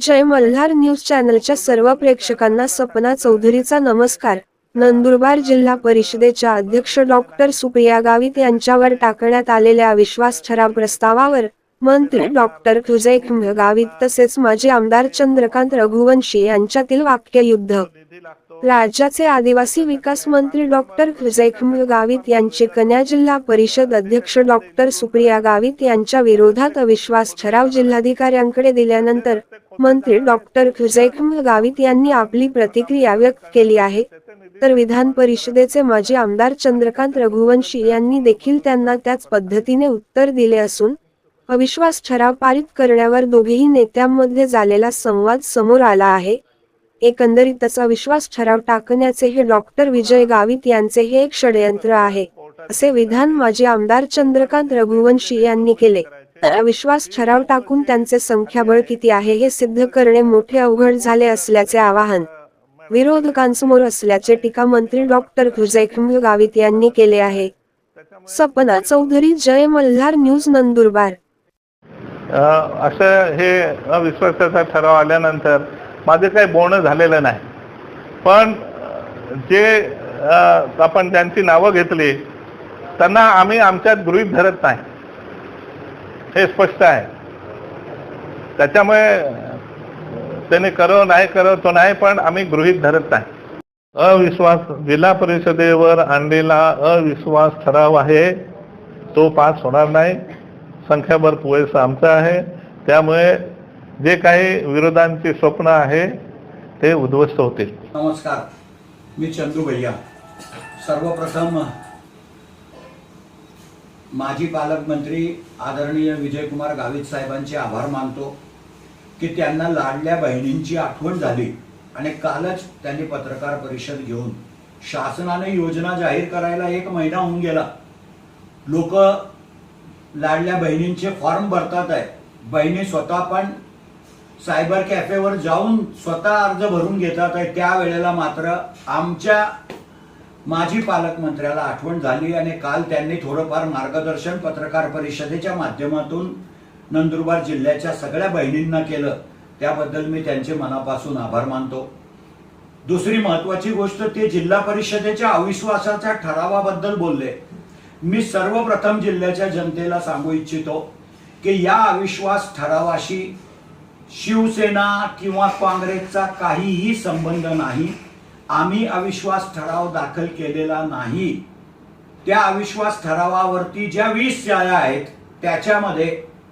जय Malhar news चॅनलच्या सर्व प्रेक्षकांना सपना चौधरीचा नमस्कार. नंदुरबार जिल्हा परिषदेच्या अध्यक्ष डॉक्टर सुप्रिया गावित यांच्यावर टाकण्यात आलेल्या अविश्वास ठराव प्रस्तावावर मंत्री डॉक्टर तुजैक गावित तसेच माजी आमदार चंद्रकांत रघुवंशी यांच्यातील वाक्ययुद्ध. राज्याचे आदिवासी विकास मंत्री डॉक्टर खुजैखम गावित यांचे कन्या जिल्हा परिषद अध्यक्ष डॉक्टर सुप्रिया गावित यांच्या विरोधात अविश्वास ठराव जिल्हाधिकाऱ्यांकडे दिल्यानंतर मंत्री डॉक्टर खुजैखम गावित यांनी आपली प्रतिक्रिया व्यक्त केली आहे. तर विधान परिषदेचे माजी आमदार चंद्रकांत रघुवंशी यांनी देखील त्यांना त्याच पद्धतीने उत्तर दिले असून अविश्वास ठराव पारित करण्यावर दोघेही नेत्यांमध्ये झालेला संवाद समोर आला आहे. एकंदरीत त्याचा विश्वास ठराव टाकण्याचे हे डॉक्टर विजय गावित यांचे हे एक षडयंत्र आहे असे विधान माजी आमदार चंद्रकांत रघुवंशी यांनी केले. विश्वास ठराव टाकून त्यांचे संख्याबळ किती आहे हे सिद्ध करणे मोठे अवघड झाले असल्याचे आवाहन विरोधकांसमोर असल्याचे टीका मंत्री डॉक्टर खुजैखम गावित यांनी केले आहे. सपना चौधरी जय मल्हार न्यूज नंदुरबार. असं हे अविश्वासाचा ठराव आल्यानंतर माझं काही बोलणं झालेलं नाही. पण जे आपण ज्यांची नावं घेतली त्यांना आम्ही आमच्यात गृहीत धरत नाही. हे स्पष्ट आहे. त्याच्यामुळे त्याने करो नाही करो तो नाही पण आम्ही गृहीत धरत नाही. अविश्वास जिल्हा परिषदेवर आणलेला अविश्वास ठराव आहे तो पास होणार नाही. संख्याभर पुरेसा आमचा आहे. त्यामुळे जे काही विरोधांचे स्वप्न आहे ते उद्ध्वस्त होतील. नमस्कार. मी चंदू भैया. सर्वप्रथम माजी पालकमंत्री आदरणीय विजयकुमार गावित साहेबांचे आभार मानतो की त्यांना लाडल्या बहिणींची आठवण झाली आणि कालच त्यांनी पत्रकार परिषद घेऊन शासनाने योजना जाहीर करायला एक महिना होऊन गेला. लोक लाडल्या बहिणींचे फॉर्म भरतात आहे. बहिणी स्वतः पण सायबर कॅफेवर जाऊन स्वतः अर्ज भरून घेतात आहे. त्यावेळेला मात्र आमच्या माजी पालकमंत्र्याला आठवण झाली आणि काल त्यांनी थोडंफार मार्गदर्शन पत्रकार परिषदेच्या माध्यमातून नंदुरबार जिल्ह्याच्या सगळ्या बहिणींना केलं. त्याबद्दल मी त्यांचे मनापासून आभार मानतो. दुसरी महत्वाची गोष्ट ते जिल्हा परिषदेच्या अविश्वासाच्या ठरावाबद्दल बोलले. मी सर्वप्रथम जिल्ह्याच्या जनतेला सांगू इच्छितो की या अविश्वास ठरावाशी शिवसेना किंवा काँग्रेसचा काहीही संबंध नाही आम्ही अविश्वास ठराव दाखल केलेला नाही. त्या अविश्वास ठरावावरती ज्या वीस शाळा आहेत त्याच्यामध्ये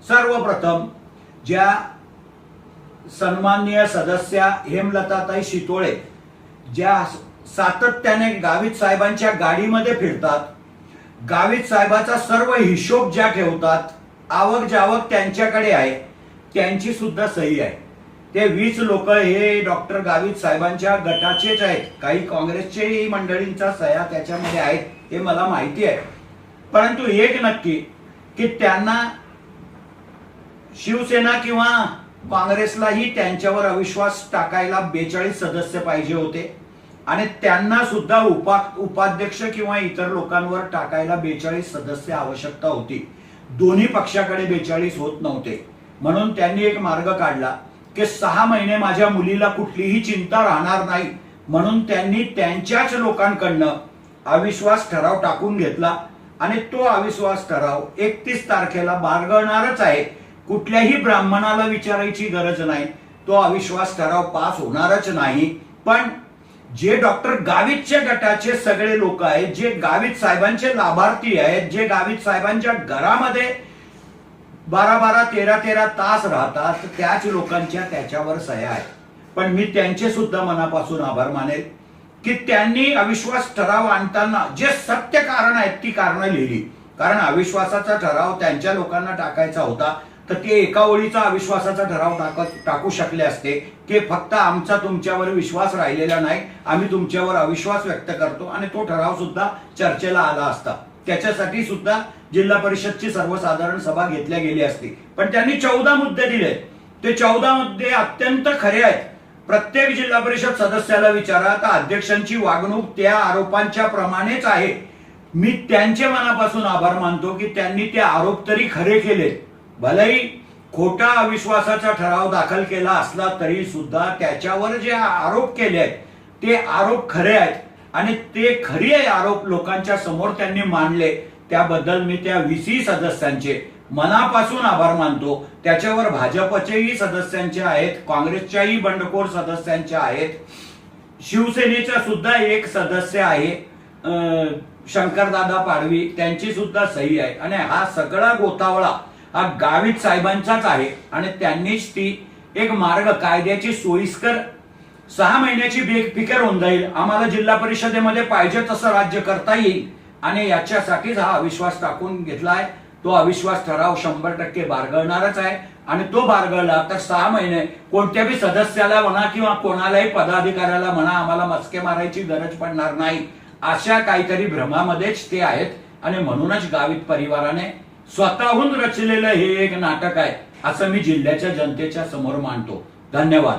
सर्वप्रथम ज्या सन्माननीय सदस्या हेमलताताई शितोळे ज्या सातत्याने गावित साहेबांच्या गाडीमध्ये फिरतात गावित साहेबाचा सर्व हिशोब ज्या ठेवतात आवक जावक त्यांच्याकडे आहे. त्यांची सुद्धा सही आहे. ते वीस लोक हे डॉक्टर गावित साहेबांच्या गटाचेच आहेत. काही काँग्रेसचेही मंडळींचा सह्या त्याच्यामध्ये आहेत हे मला माहिती आहे. परंतु एक नक्की की त्यांना शिवसेना किंवा काँग्रेसलाही त्यांच्यावर अविश्वास टाकायला बेचाळीस सदस्य पाहिजे होते. आणि त्यांना सुद्धा उपा उपाध्यक्ष किंवा इतर लोकांवर टाकायला बेचाळीस सदस्य आवश्यकता होती. दोन्ही पक्षाकडे बेचाळीस होत नव्हते. म्हणून त्यांनी एक मार्ग काढला की सहा महिने माझ्या मुलीला कुठलीही चिंता राहणार नाही. म्हणून त्यांनी त्यांच्याच लोकांकडनं अविश्वास ठराव टाकून घेतला आणि तो अविश्वास ठराव एकतीस तारखेला बारगळणारच आहे. कुठल्याही ब्राह्मणाला विचारायची गरज नाही. तो अविश्वास ठराव पास होणारच नाही. पण जे डॉक्टर गावितच्या गटाचे सगळे लोक आहेत जे गावित साहेबांचे लाभार्थी आहेत जे गावित साहेबांच्या घरामध्ये बारा बारा तेरा तेरा तास राहतात त्याच लोकांच्या त्याच्यावर सह्या आहेत. पण मी त्यांचे सुद्धा मनापासून आभार मानेल की त्यांनी अविश्वास ठराव आणताना जे सत्य कारण आहेत ती कारणं लिहिली. कारण अविश्वासाचा ठराव त्यांच्या लोकांना टाकायचा होता तर ते एका ओळीचा अविश्वासाचा ठराव टाकत टाकू शकले असते. की फक्त आमचा तुमच्यावर विश्वास राहिलेला नाही आम्ही तुमच्यावर अविश्वास व्यक्त करतो आणि तो ठराव सुद्धा चर्चेला आला असता. त्याच्यासाठी सुद्धा जिल्हा परिषदची सर्वसाधारण सभा घेतल्या गेली असती. पण त्यांनी चौदा मुद्दे दिले. ते चौदा मुद्दे अत्यंत खरे आहेत. प्रत्येक जिल्हा परिषद सदस्याला विचारा तर अध्यक्षांची वागणूक त्या आरोपांच्या प्रमाणेच आहे. मी त्यांचे मनापासून आभार मानतो की त्यांनी ते आरोप तरी खरे केले. भलेही खोटा अविश्वासाचा ठराव दाखल केला असला तरी सुद्धा त्याच्यावर जे आरोप केले आहेत ते आरोप खरे आहेत. आणि ते खरी आहे आरोप लोकांच्या समोर त्यांनी मांडले. त्याबद्दल मी त्या व्हीसी सदस्यांचे मनापासून आभार मानतो. त्याच्यावर भाजपचेही सदस्यांचे आहेत काँग्रेसच्याही बंडखोर सदस्यांचे आहेत. शिवसेनेचा सुद्धा एक सदस्य आहे अं, शंकरदादा पाडवी त्यांची सुद्धा सही आहे. आणि हा सगळा गोतावळा हा गावित साहेबांचाच आहे. आणि त्यांनीच ती एक मार्ग कायद्याची सोयीस्कर सहा महिन्याची बेग फिकर होऊन जाईल. आम्हाला जिल्हा परिषदेमध्ये पाहिजे तसं राज्य करता येईल. आणि याच्यासाठीच हा अविश्वास टाकून घेतलाय. तो अविश्वास ठराव शंभर टक्के बारगळणारच आहे. आणि तो बारगळला तर सहा महिने कोणत्याही सदस्याला म्हणा किंवा कोणालाही पदाधिकाऱ्याला म्हणा आम्हाला मस्के मारायची गरज पडणार नाही. अशा काहीतरी भ्रमामध्येच ते आहेत. आणि म्हणूनच गावित परिवाराने स्वतःहून रचलेलं हे एक नाटक आहे. असं मी जिल्ह्याच्या जनतेच्या समोर मांडतो धन्यवाद.